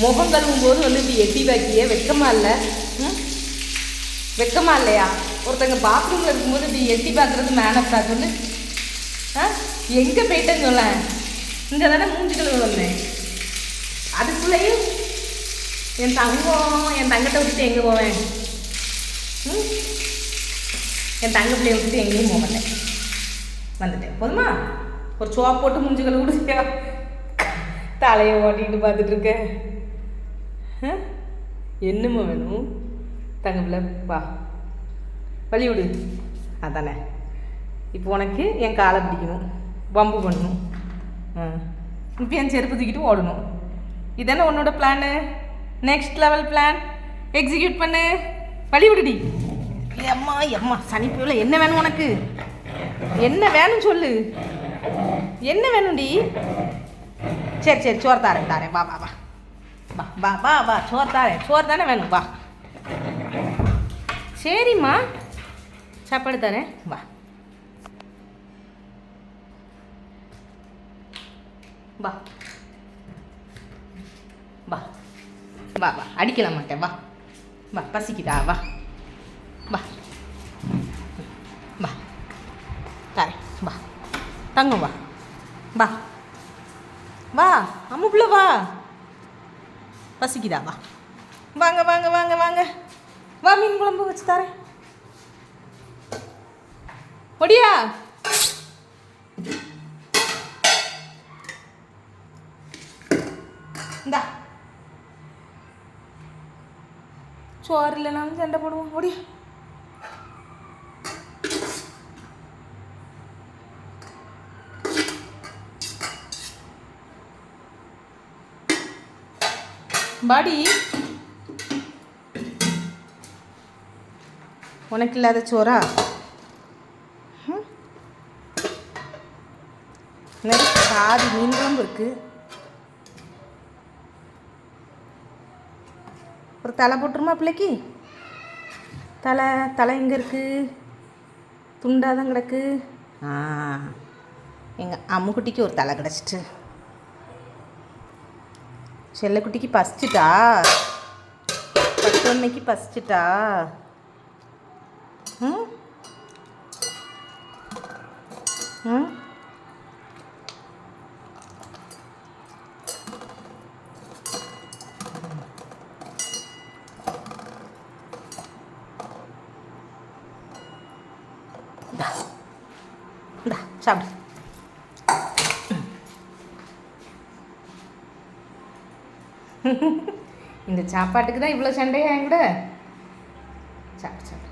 முகம் கழுவும் போது வந்து இப்படி எட்டி பாக்கியே வெக்கமா இல்லை? ம்? வெக்கமா இல்லையா? ஒருத்தங்க பாத்ரூமில் இருக்கும்போது இப்படி எட்டி பார்க்குறது மேனப்டா சொல்லு. ஆ? எங்கே போயிட்டேன்னு சொல்ல. இங்கே தானே மூஞ்சி கழுவு வந்தேன். அதுக்குள்ளேயும் என் தங்கம் என் தங்கத்தை விட்டுட்டு எங்கே போவேன்? ம்? என் தங்க பிள்ளைய விட்டுட்டு எங்கேயும் போக மாட்டேன். வந்துட்டேன். போதுமா? ஒரு சோப் போட்டு மூஞ்சி கழுவி தலையை ஓட்டிட்டு பார்த்துட்டு இருக்கேன். என்னம்மா வேணும்? தங்க பிள்ளை வா. வழி விடு. அதானே. இப்போ உனக்கு என் காலை பிடிக்கணும். பம்பு பண்ணணும். ஆ இப்போ என் செருப்பு தூக்கிட்டு ஓடணும். இதானே உன்னோட plan next level plan execute பண்ணு. வழி விடுடி. எம்மா எம்மா சனிப்புல என்ன வேணும் உனக்கு? என்ன வேணும் சொல்லு. என்ன வேணும்டி? சரி சரி சோறு தாரேன் தாரேன். வா வா வா. வா வா வா வா சோறு தானே சோறு தானே வேணும் வா. சரிம்மா. சாப்பாடு தரேன் வா. வா. வா வா வா. அடிக்கல மாட்டேன் வா. வா பசிக்குதா வா. வா. வா. தரேன் வா. தங்கம் வா. வா. வா அம்முக்குள்ள வா. பசிக்குதா வா வாங்க வாங்க வாங்க வாங்க. வா மீன் குழம்பு வச்சு தரேன். ஒடியா இந்தா. சோறு இல்லைனாலும் சண்டை போடுவோம். ஒடியா பாடி. உனக்கு இல்லாத சோறா பாதி மீன் குழம்பு இருக்கு. ஒரு தலை போட்டுருமா பிள்ளைக்கு? தலை தலை எங்கே இருக்கு? துண்டாக தான் கிடக்கு. ஆ. எங்கள் அம்முக்குட்டிக்கு ஒரு தலை கிடச்சிட்டு. செல்லக்குட்டிக்கு பசிச்சுட்டா பத்தொன்னைக்கு பசிச்சுட்டா ம் ம் இந்தா இந்தா சாப்பிடு இந்த சாப்பாட்டுக்கு தான் இவ்வளோ சண்டையா என் கூட? சாப்பிட்டு